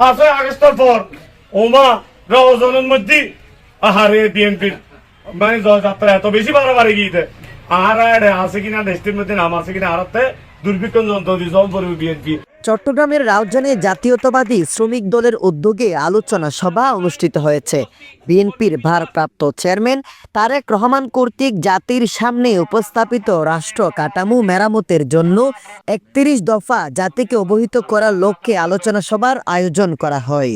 পাঁচই আগস্টের পর ওমা রজনের মধ্যে আহারে বিএনপির মানে জয়যাত্রা এত বেশি বাড়াবাড়ি গিয়েছে। আর আছে কিনা, দেশটির মধ্যে নাম আছে কিনা আরাতে দুর্ভিক্ষ যন্ত্র দিয়ে জল পড়বে বিএনপি। চট্টগ্রামের রাউজানে জাতীয়তাবাদী শ্রমিক দলের উদ্যোগে আলোচনা সভা অনুষ্ঠিত হয়েছে। বিএনপির ভারপ্রাপ্ত চেয়ারম্যান তারেক রহমান কর্তৃক জাতির সামনে উপস্থাপিত রাষ্ট্র কাঠামো মেরামতের জন্য একত্রিশ দফা জাতিকে অবহিত করার লক্ষ্যে আলোচনা সভার আয়োজন করা হয়।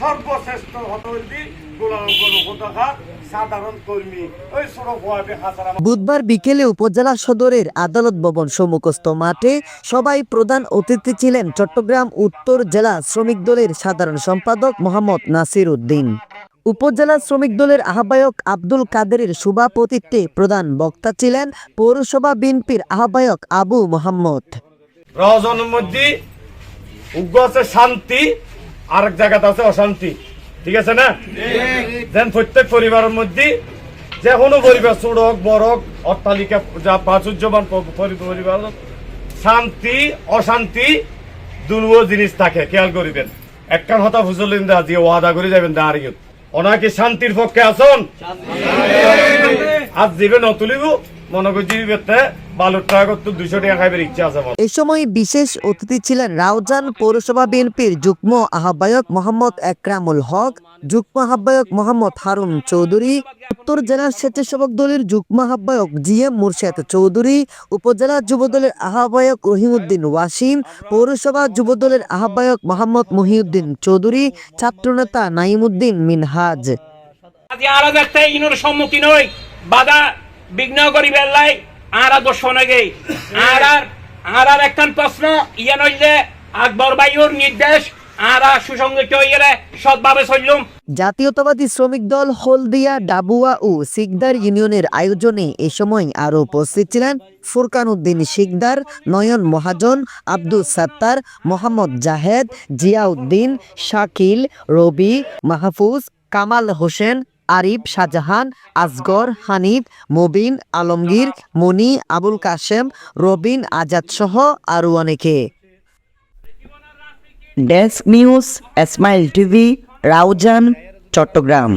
সর্বশ্রেষ্ঠ বুধবার বিকেলে উপজেলা সদরের আদালত ভবন সম্মুখস্থ মাঠে সবাই প্রধান অতিথি ছিলেন চট্টগ্রাম উত্তর জেলা শ্রমিক দলের সাধারণ সম্পাদক মোহাম্মদ নাসির উদ্দিন। উপজেলা শ্রমিক দলের আহ্বায়ক আব্দুল কাদেরের সভাপতিত্বে প্রধান বক্তা ছিলেন পৌরসভা বিএনপির আহ্বায়ক আবু মোহাম্মদ। রজনের উগ্র আছে শান্তি আরেক জায়গাতে আছে অশান্তি। ঠিক আছে না? যেন প্রত্যেক পরিবারের মধ্যে যে কোনো পরিবার ছোট হোক বড় হোক অট্টালিকা যা প্রাচুর্যবান পরিবার শান্তি অশান্তি দুলুও জিনিস থাকে খেয়াল করিবেন। একখান হতা ফুজলিন দা দিয়ে ওয়াদা করে যাবেন দা আর ওনাকে শান্তির পক্ষে আসুন। আজ দিবে নতুলিব মনে করছি বালুর টাকা করতে দুইশো টাকা খাইবার ইচ্ছা আছে আমার। এ সময় বিশেষ অতিথি ছিলেন রাউজান পৌরসভা বিএনপির যুগ্ম আহ্বায়ক মোহাম্মদ একরামুল হক যুগ্ম আহ্বায়ক মোহাম্মদ হারুন চৌধুরী উত্তর জেলার স্বেচ্ছাসেবক দলের যুগ্ম আহ্বায়ক জি এম মুর্শেদ চৌধুরী উপজেলা যুবদলের আহ্বায়ক রহিমউদ্দিন ওয়াসিম পৌরসভা যুবদলের আহ্বায়ক মোহাম্মদ মহিউদ্দিন চৌধুরী ছাত্রনেতা নাইমুদ্দিন মিনহাজ। আজি আর একটা ইনোর সম্মুখীন হই বাধা বিঘ্ন করি বেল্লাই আর দোষ নগে। আর আর আর একখান প্রশ্ন ইয়ে নইলে আকবর বায়ুর নির্দেশ আর সুসংগঠিত হইলে সৎভাবে চললুম। জাতীয়তাবাদী শ্রমিক দল হলদিয়া, ডাবুয়া ও সিকদার ইউনিয়নের আয়োজনে এ সময় আরও উপস্থিত ছিলেন ফুরকান উদ্দিন সিকদার নয়ন মহাজন, আব্দুল সাত্তার, মোহাম্মদ জাহেদ, জিয়াউদ্দিন, শাকিল, রবি, মাহফুজ, কামাল হোসেন আরিফ, শাহজাহান, আসগর, হানিফ, মুবিন, আলমগীর, মনি, আবুল কাশেম, রবিন, আজাদ সহ আরও অনেকে। Desk news, Ismail TV, Raozan, Chittagong.